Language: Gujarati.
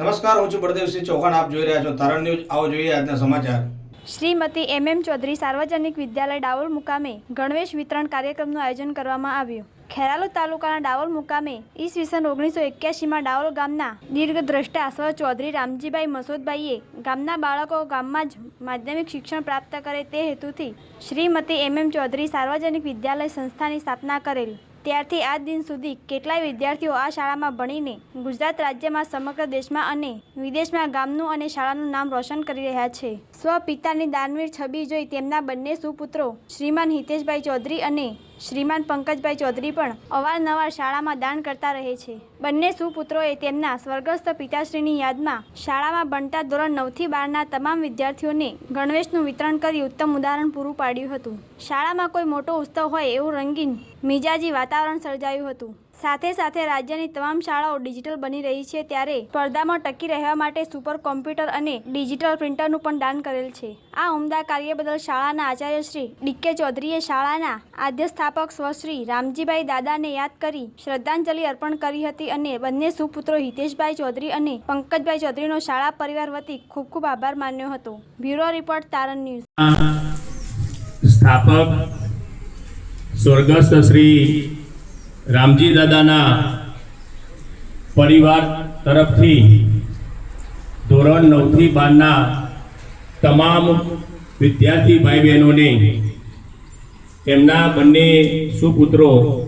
નમસ્કાર, હું છું બળદેવસિંહ ચૌહાણ. આપ જોઈ રહ્યા છો તારણ ન્યૂઝ. આવો જોઈએ આજના સમાચાર. શ્રીમતી એમ એમ ચૌધરી સાર્વજનિક વિદ્યાલય ડાવોલ મુકામે ગણવેશ વિતરણ કાર્યક્રમનું આયોજન કરવામાં આવ્યું. ખેરાલુ તાલુકાના ડાવોલ મુકામે ઈસવીસન ઓગણીસો એક્યાસીમાં ડાવોલ ગામના દીર્ઘદ્રષ્ટા સ્વ ચૌધરી રામજીભાઈ મસોદભાઈએ ગામના બાળકો ગામમાં જ માધ્યમિક શિક્ષણ પ્રાપ્ત કરે તે હેતુથી શ્રીમતી એમ એમ ચૌધરી સાર્વજનિક વિદ્યાલય સંસ્થાની સ્થાપના કરેલ. ત્યારથી આ દિન સુધી કેટલાય વિદ્યાર્થીઓ આ શાળામાં ભણીને ગુજરાત રાજ્યમાં સમગ્ર દેશમાં અને વિદેશમાં ગામનું અને શાળાનું નામ રોશન કરી રહ્યા છે. સ્વ પિતાની દાનવીર છબી જોઈ તેમના બંને સુપુત્રો શ્રીમાન હિતેશભાઈ ચૌધરી અને શ્રીમાન પંકજભાઈ ચૌધરી પણ અવારનવાર શાળામાં દાન કરતા રહે છે. બંને સુપુત્રોએ તેમના સ્વર્ગસ્થ પિતાશ્રીની યાદમાં શાળામાં ભણતા ધોરણ નવથી બારના તમામ વિદ્યાર્થીઓને ગણવેશનું વિતરણ કરી ઉત્તમ ઉદાહરણ પૂરું પાડ્યું હતું. શાળામાં કોઈ મોટો ઉત્સવ હોય એવું રંગીન, મિજાજી વાતાવરણ સર્જાયું હતું. સાથે સાથે રાજ્યની તમામ શાળાઓ ડિજિટલ બની રહી છે ત્યારે સ્પર્ધામાં ટકી રહેવા માટે સુપર કોમ્પ્યુટર અને ડિજિટલ પ્રિન્ટરનું પણ દાન કરેલ છે. આ ઉમદા કાર્ય બદલ શાળાના આચાર્ય શ્રી ડીકે ચૌધરીએ શાળાના આદ્ય સ્થાપક સ્વશ્રી રામજીભાઈ દાદાને યાદ કરી શ્રદ્ધાંજલિ અર્પણ કરી હતી અને બંને સુપુત્રો હિતેશભાઈ ચૌધરી અને પંકજભાઈ ચૌધરીનો શાળા પરિવાર વતી ખૂબ ખૂબ આભાર માન્યો હતો. Bureau report Taran news. સ્થાપક સ્વર્ગસ્થ શ્રી રામજી દાદાના પરિવાર તરફથી ધોરણ નવથી બારના તમામ વિદ્યાર્થી ભાઈ બહેનોને એમના બંને સુપુત્રો